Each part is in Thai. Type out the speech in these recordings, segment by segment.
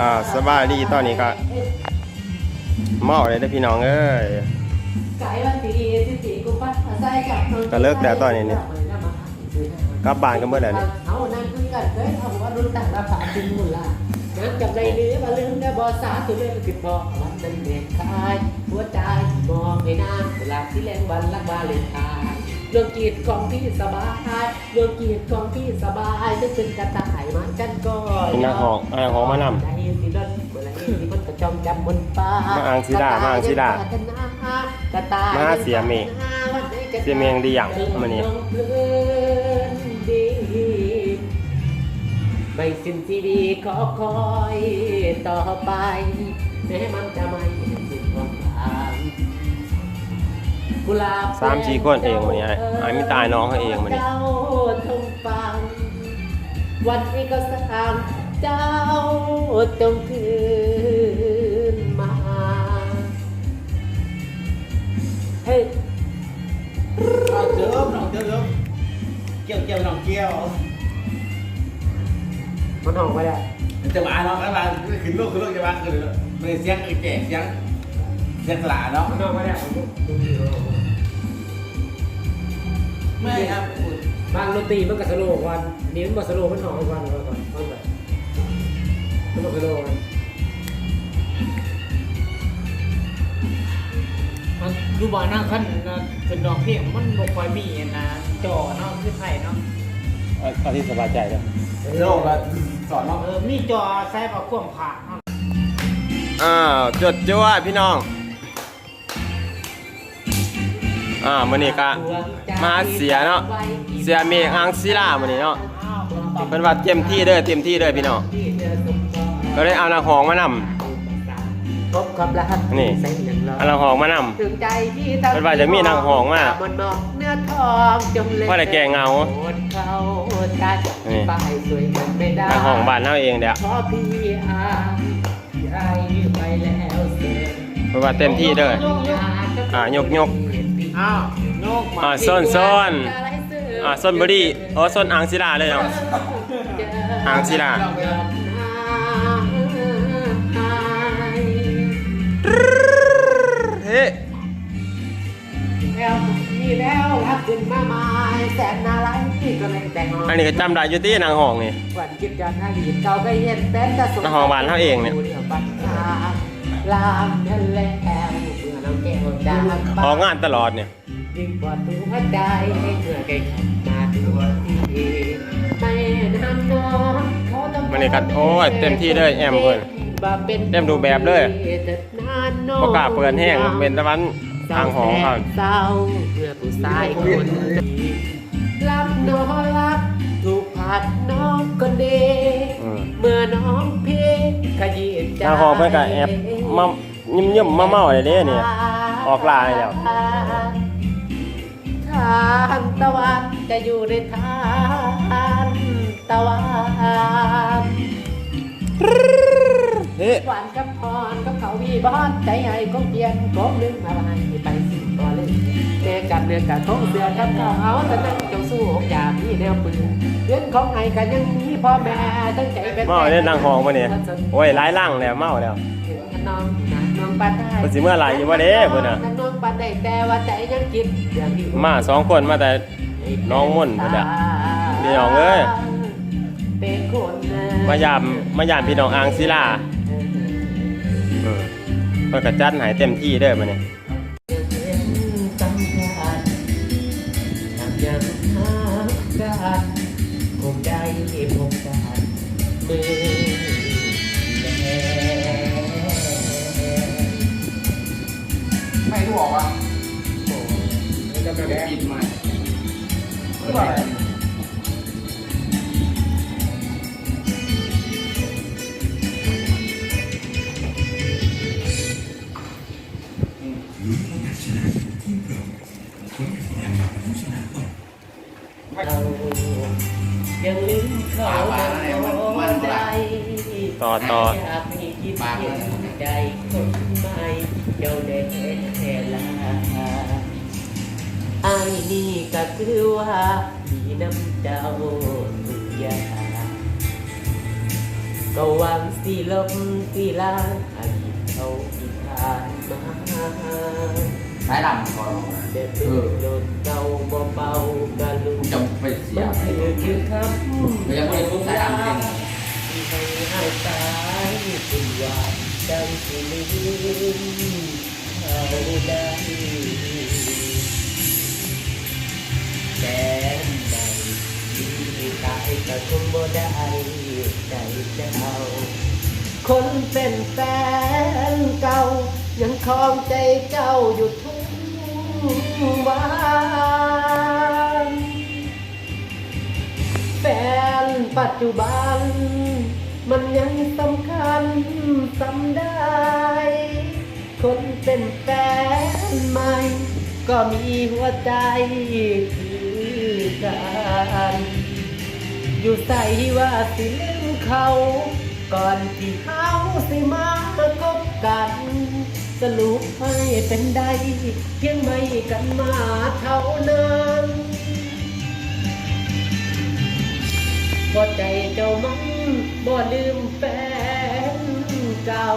อ่าสบายดีตอนนี้ก็เมาเลยเด้อพี่น้องเอ้ยไก่บางสีสีกุ้งปลาใส่กันแต่เลิกแล้วตอนนี้เนี่ยกลับบ้านกันเมื่อไหร่นี่ยเอานั่งคุยกันเคยทำว่ารุ่นต่างราคาจริงหมดละนักกับไรเนื้อมาลืมได้บอสาตัวเล่นติดบอกวันเป็นเด็กชายหัวใจมองไม่นานเวลาที่แรงวันรักบาเลนไทน์ ดวงกีดของพี่สบายดวงกีดของพี่สบายจะเป็นกระต่ายมากันก็เป็นนางหอกนางหอกมานำใจสิรถเวลาที่มันกระจอมจำบนฟ้ามาอ่างศิลามาอ่างศิลามาเสียเมฆ เสียเมฆดีอย่างมื้อนี้ไม่สิ้นที่ดีขอคอยต่อไปแม้มันจะไม่ กุหลาบสามสี่คนเองมื้อนี้ไอ้ไอ้มีตายน้องเขาเองมื้อนี้เจ้าทงฟัง วันนี้ก็สร้างเจ้าจงคืนมา เฮ้ยเอาเจิมน้องเจิมเกี่ยวเกี่ยวน้องเกี่ยวมันออกมาได้ จะมาเนาะแล้วมาขึ้นลูกขึ้นลูกจะมาขึ้นมันเสียงแก่เสียง เสียงสลาเนาะมันออกมาได้ผมดูดีไม่ครับบางดนตรีมันก็สโลว์วันอันนี้มันบ่สโลว์มันออกอีกวันก่อนก่อนก่อนแบบมันออกสโลว์วันมันดูบ่อนั่งขั้นนะเป็นดอกเพียงมันบกไฟมีนะจอเนาะคือไทยเนาะเอาที่สบายใจแล้วโลกอะสอนเนาะเออมีจอใส่แบบควงผ่าเนาะอ้าวจดจ้วดพี่น้อง อ่ามื้อนี้ก็มาเสียเนาะเสียเมฆอ่างศิลามื้อนี้เนาะอ้าวผมตอบเพิ่นว่าเต็มที่เด้อเต็มที่เด้อพี่น้องก็เลยเอานางหองมานำพบกับรหัสนี่ใส่หนึ่งร้อยเอานางหองมานำถึงใจที่เพิ่นว่าจะมีนางหองมามันนอกเนื้อทองจงเล็ว่าแต่แกเงาโอดเข้าใจนี่ป้ายสวยกันไม่ได้นางหองบ้านเฮาเองเด้อขอพี่อาใจไปแล้วเสียเพิ่นว่าเต็มที่เด้ออ่ายกยก อ้าวโยกมาอ่าส้นส้นอ่าส้นบอดี้อ๋อส้นอ่างศิลาเลยเนาะอ่างศิลาเฮ้แล้วมีแล้วรักขึ้นมาใหม่แสนน่ารักที่ก็เลยแต่งอันนี้ก็จำได้อยู่ที่นางหองนี่วันคิดย้อนอดีตเก่าก็เห็นเป็นแต่สมนางหองบ้านเฮาเองเนี่ยบัตรทางลามทะเลแอวเมื่อ น้องแก้วดาออกงานตลอดเนี่ยยิ่งกว่าตัวใจให้เมื่อไกลขับมาตัวที่ไม่นานนอนเขาต้องมันนี่ก็โอ้ยเต็มที่เลยแอมเพิ่นเต็มรูปแบบเลยบ่กล้าเปิดแห้งเป็นตะวันทางหองเขาเศร้าเมื่อผู้ชายคนนี้รักน้องรักถูกผัดน้องก็เดอืมเมื่อน้องพี่ขยี้ใจนางหองเพิ่นก็แอบมา ยิ้มๆมาเมาเลยเด้เนี่ยออกลายแล้วทานตะวันจะอยู่ในทานตะวันเฮ้หวานกับพรกับเขาวีบอนใจใหญ่ก็เปลี่ยนก็ลืมมาลายไปสิต่อเลยแม่กับเนื้อกับท้องเสือกับเขาแต่นั่งจงสู้อกอย่ามีแนวปืนเรื่องของไห้กันยังมีพ่อแม่ตั้งใจเป็นเมาเล่นนางหองมาเนี่ยโอ้ยหลายล่างแล้วเมาแล้วน้อง นะน้องปันได้เพิ่นสิเมื่อไหร่อยู่วะเด้เพิ่นน่ะ น้องปันได้แต่ว่าใจยังคิดอย่างที่มาสองคนมาแต่ น้องม่อนเพิ่นน่ะพี่น้องเอ้ย เป็นคนมายามมายามพี่น้องอ่างศิลาอืมเพิ่นก็จัดให้เต็มที่เด้อมื้อนี้จำกันทำยังหากันคงได้พบกันเมื่อ ไม่รู้ออกอะจะไปแดงปิดใหม่ไม่ว่าอะไรเรายังลืมเขาไม่ได้ต่อต่ออยากให้คิดเห็นใจคนใหม่เจ้าเด็ก นี่ก็คือว่ามีน้ำเจ้าทุกอย่างก็หวังสิลบสิล้างอดีตเขาที่ผ่านมาสายดำก่อนเด็ดเป็นโดนเก่าบ่เบาๆกะลุกจะไปเสียมันคือคือคำไม่ยังไม่ได้ทุกสายดำจริงที่ให้ให้ตายคุณว่าจังสิลืมเขาได้ ก็คงบ่ได้ใจเจ้าคนเป็นแฟนเก่า ยังคลองใจเจ้าอยู่ทุกวันแฟนปัจจุบัน มันยังสำคัญสำได้ คนเป็นแฟนใหม่ ก็มีหัวใจคือกัน อยู่ใส่ว่าสิลืมเขา ก่อนที่เขาสิมาคบกัน สรุปให้เป็นได้เพียงไม่กันมาเท่านั้นพอใจเจ้ามันบ่ลืมแฟนเก่า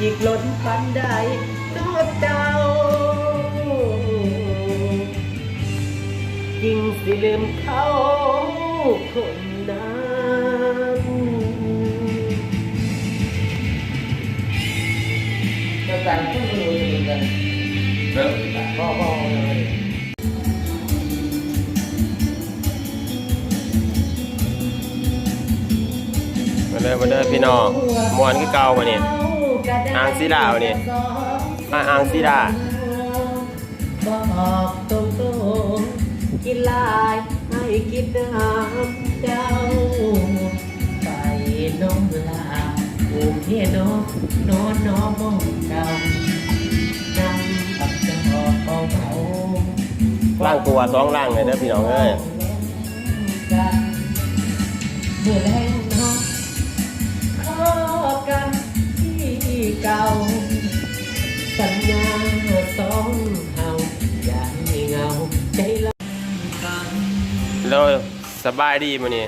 อีกล้นปันใดนอกเจ้า ยิ่งสิลืมเขาคนนั้นจะแต่งขึ้นมือกันเริ่มพ่อพ่อเลยมาเด้อมาเด้อพี่น้องมวนคือเก่ามานี่อ่างศิลาเอานี่มาอ่างศิลาบอกตรง กินลายให้คิดน้ำเจ้า ไปน้องลาโอ้เพียน้องนอนน้องมองเก่านั่งปักจอเบาเบาล่างตัวสองล่างเลยเด้อพี่น้องเอ้ย เมื่อแร แล้วสบายดีมานี่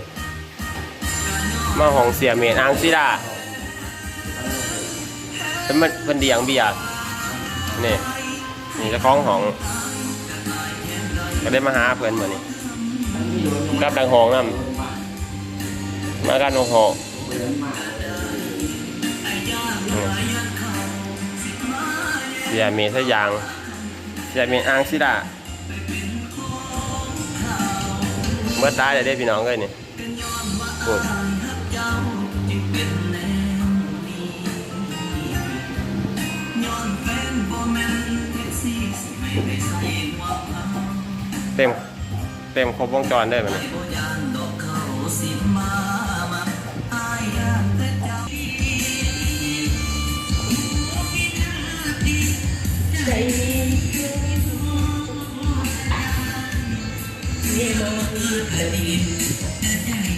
มาห้องเสียเมนอ่างศิลาเป็นมันเป็นเดียงเบียร์นี่นี่จะคล้องห้องก็ได้มาหาเพื่อนมานี่กลับดังห้องนำมากันห้องหอนี่เสียเมนสยางเสียเมนอ่างศิลา เมื่อตายเลยได้พี่น้องเลยนี่พูดเต็มเต็มครบวงจรได้ไหมใจ เมียน้อย